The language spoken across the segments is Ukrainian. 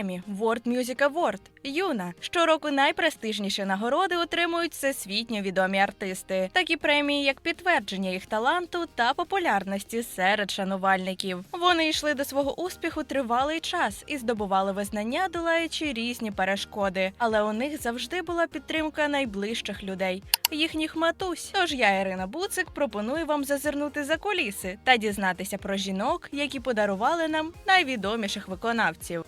Гремі, World Music Award, Юна. Щороку найпрестижніші нагороди отримують всесвітньо відомі артисти. Такі премії, як підтвердження їх таланту та популярності серед шанувальників. Вони йшли до свого успіху тривалий час і здобували визнання, долаючи різні перешкоди. Але у них завжди була підтримка найближчих людей, їхніх матусь. Тож я, Ірина Буцик, пропоную вам зазирнути за куліси та дізнатися про жінок, які подарували нам найвідоміших виконавців.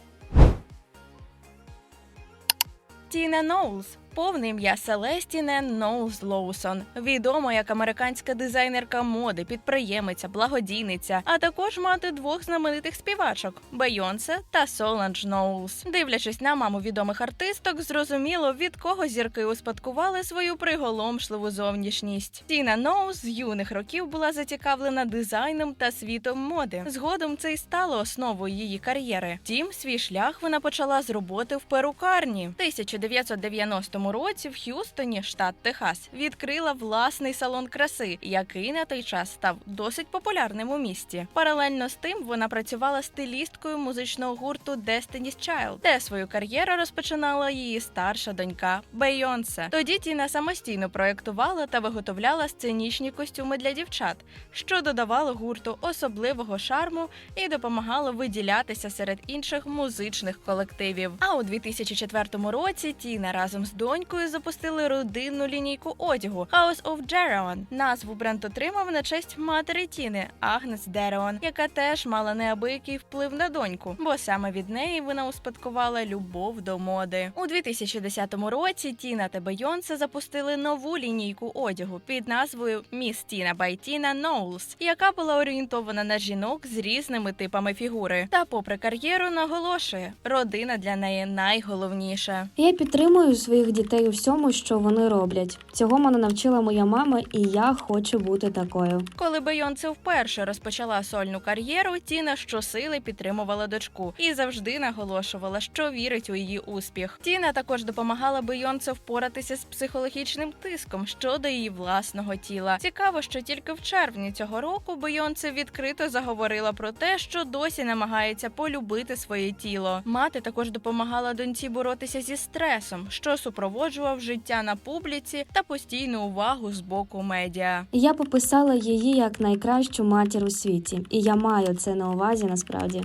Тіна Ноулз. Повне ім'я Селестіне Ноулз Лоусон, відома як американська дизайнерка моди, підприємиця, благодійниця, а також мати двох знаменитих співачок Бейонсе та Соланж Ноулз. Дивлячись на маму відомих артисток, зрозуміло від кого зірки успадкували свою приголомшливу зовнішність. Тіна Ноулз з юних років була зацікавлена дизайном та світом моди. Згодом це й стало основою її кар'єри. Втім, свій шлях вона почала з роботи в перукарні. В 1990 році в Х'юстоні, штат Техас, відкрила власний салон краси, який на той час став досить популярним у місті. Паралельно з тим вона працювала стилісткою музичного гурту Destiny's Child, де свою кар'єру розпочинала її старша донька Бейонсе. Тоді Тіна самостійно проєктувала та виготовляла сценічні костюми для дівчат, що додавало гурту особливого шарму і допомагало виділятися серед інших музичних колективів. А у 2004 році Тіна разом з донькою запустили родинну лінійку одягу House of Dereon. Назву бренд отримав на честь матері Тіни Агнес Дереон, яка теж мала неабиякий вплив на доньку, бо саме від неї вона успадкувала любов до моди. У 2010 році Тіна та Бейонсе запустили нову лінійку одягу під назвою Tina by Tina Knowles, яка була орієнтована на жінок з різними типами фігури. Та, попри кар'єру, наголошує, родина для неї найголовніше. Я підтримую своїх дітей у всьому, що вони роблять. Цього мене навчила моя мама, і я хочу бути такою. Коли Бейонсе вперше розпочала сольну кар'єру, Тіна щосили підтримувала дочку і завжди наголошувала, що вірить у її успіх. Тіна також допомагала Бейонсе впоратися з психологічним тиском щодо її власного тіла. Цікаво, що тільки в червні цього року Бейонсе відкрито заговорила про те, що досі намагається полюбити своє тіло. Мати також допомагала доньці боротися зі стресом, що супроводжував життя на публіці та постійну увагу з боку медіа. Я пописала її як найкращу матір у світі, і я маю це на увазі насправді.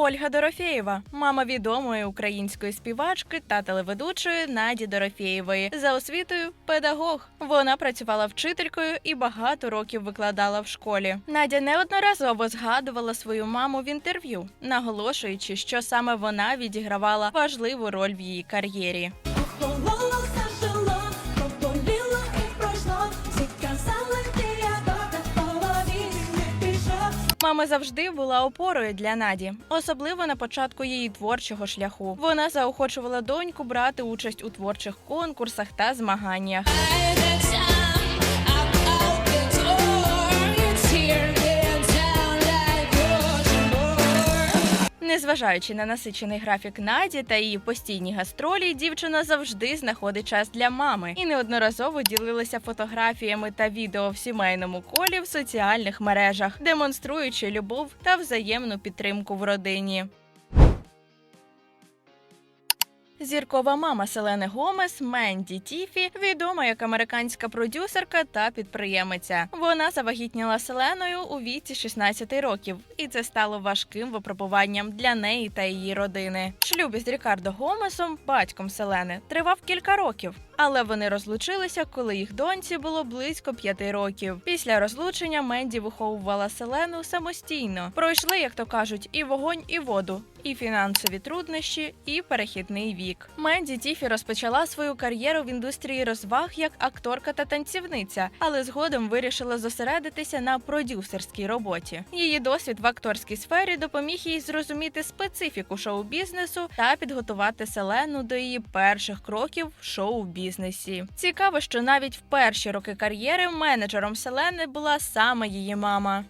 Ольга Дорофєєва, мама відомої української співачки та телеведучої Наді Дорофєєвої. За освітою педагог. Вона працювала вчителькою і багато років викладала в школі. Надя неодноразово згадувала свою маму в інтерв'ю, наголошуючи, що саме вона відігравала важливу роль в її кар'єрі. Мама завжди була опорою для Наді, особливо на початку її творчого шляху. Вона заохочувала доньку брати участь у творчих конкурсах та змаганнях. Незважаючи на насичений графік Наді та її постійні гастролі, дівчина завжди знаходить час для мами і неодноразово ділилася фотографіями та відео в сімейному колі в соціальних мережах, демонструючи любов та взаємну підтримку в родині. Зіркова мама Селени Гомес Менді Тіфі відома як американська продюсерка та підприємиця. Вона завагітніла Селеною у віці 16 років, і це стало важким випробуванням для неї та її родини. Шлюб із Рікардо Гомесом, батьком Селени, тривав кілька років. Але вони розлучилися, коли їх доньці було близько п'яти років. Після розлучення Менді виховувала Селену самостійно. Пройшли, як то кажуть, і вогонь, і воду, і фінансові труднощі, і перехідний вік. Менді Тіфі розпочала свою кар'єру в індустрії розваг як акторка та танцівниця, але згодом вирішила зосередитися на продюсерській роботі. Її досвід в акторській сфері допоміг їй зрозуміти специфіку шоу-бізнесу та підготувати Селену до її перших кроків в шоу-бізнесі. Цікаво, що навіть в перші роки кар'єри менеджером Селени була саме її мама.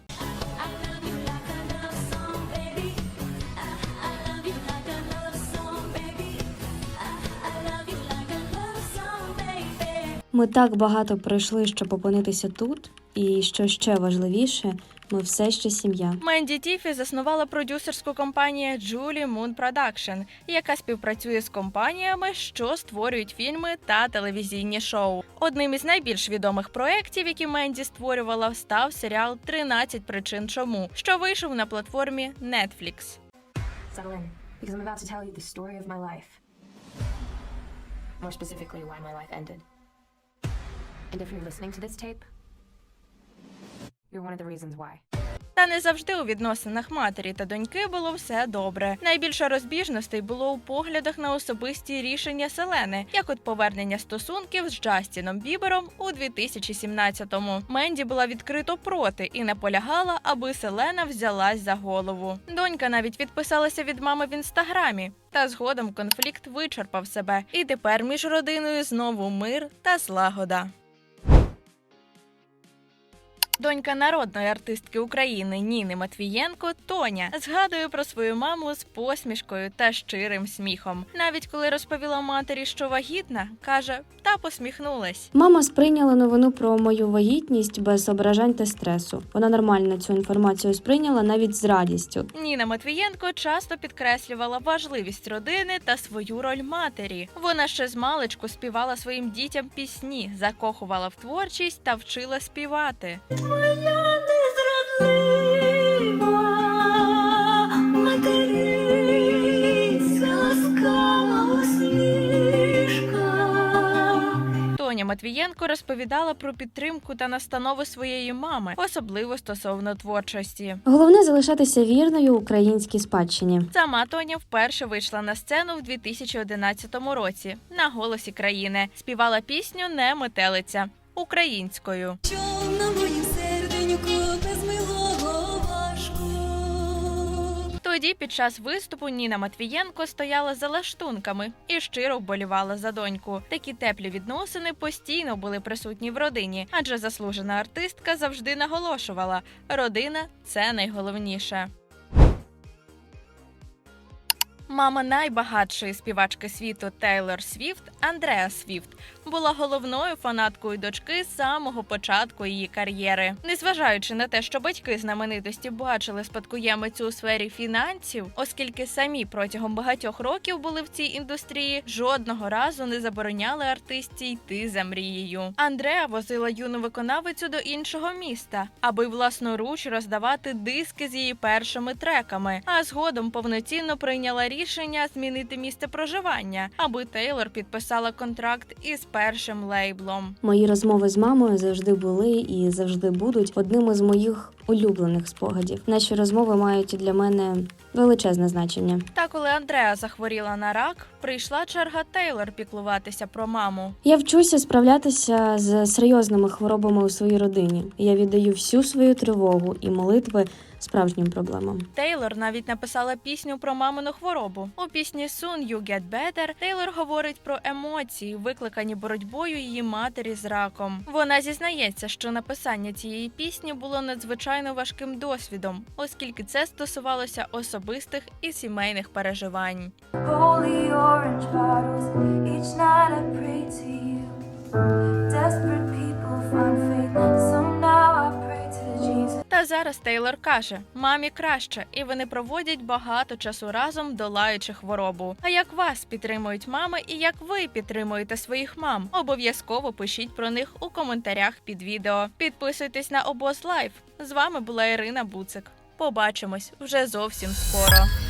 Ми так багато пройшли, щоб опинитися тут, і що ще важливіше, ми все ще сім'я. Менді Тіфі заснувала продюсерську компанію Julie Moon Production, яка співпрацює з компаніями, що створюють фільми та телевізійні шоу. Одним із найбільш відомих проєктів, які Менді створювала, став серіал «13 причин чому, що вийшов на платформі Netflix. More specifically, why my life ended. And if you're listening to this tape, you're. Та не завжди у відносинах матері та доньки було все добре. Найбільше розбіжностей було у поглядах на особисті рішення Селени, як от повернення стосунків з Джастіном Бібером у 2017-му. Менді була відкрито проти і наполягала, аби Селена взялась за голову. Донька навіть відписалася від мами в інстаграмі. Та згодом конфлікт вичерпав себе, і тепер між родиною знову мир та злагода. Донька народної артистки України Ніни Матвієнко Тоня згадує про свою маму з посмішкою та щирим сміхом. Навіть коли розповіла матері, що вагітна, каже, та посміхнулась. Мама сприйняла новину про мою вагітність без ображань та стресу. Вона нормально цю інформацію сприйняла навіть з радістю. Ніна Матвієнко часто підкреслювала важливість родини та свою роль матері. Вона ще з маличку співала своїм дітям пісні, закохувала в творчість та вчила співати. Моя незрадлива материнська ласкава усмішка. Тоня Матвієнко розповідала про підтримку та настанови своєї мами, особливо стосовно творчості. Головне залишатися вірною українській спадщині. Сама Тоня вперше вийшла на сцену в 2011 році на голосі країни. Співала пісню Не метелиця українською. Що Тоді під час виступу Ніна Матвієнко стояла за лаштунками і щиро вболівала за доньку. Такі теплі відносини постійно були присутні в родині, адже заслужена артистка завжди наголошувала: родина це найголовніше. Мама найбагатшої співачки світу Тейлор Свіфт Андреа Свіфт була головною фанаткою дочки з самого початку її кар'єри. Незважаючи на те, що батьки знаменитості бачили спадкоємицю у сфері фінансів, оскільки самі протягом багатьох років були в цій індустрії, жодного разу не забороняли артистці йти за мрією. Андреа возила юну виконавицю до іншого міста, аби власноруч роздавати диски з її першими треками, а згодом повноцінно прийняла рішення змінити місце проживання, аби Тейлор підписала контракт із першим лейблом. Мої розмови з мамою завжди були і завжди будуть одним із моїх улюблених спогадів. Наші розмови мають для мене величезне значення. Та коли Андреа захворіла на рак, прийшла черга Тейлор піклуватися про маму. Я вчуся справлятися з серйозними хворобами у своїй родині. Я віддаю всю свою тривогу і молитви справжнім проблемам. Тейлор навіть написала пісню про мамину хворобу. У пісні Soon You Get Better Тейлор говорить про емоції, викликані боротьбою її матері з раком. Вона зізнається, що написання цієї пісні було надзвичайно важким досвідом, оскільки це стосувалося особистих і сімейних переживань. Holy orange bottles, each night I pray to you. Desperate people find faith, so зараз Тейлор каже: мамі краще, і вони проводять багато часу разом, долаючи хворобу. А як вас підтримують мами і як ви підтримуєте своїх мам? Обов'язково пишіть про них у коментарях під відео. Підписуйтесь на обоз лайф. З вами була Ірина Буцик. Побачимось вже зовсім скоро.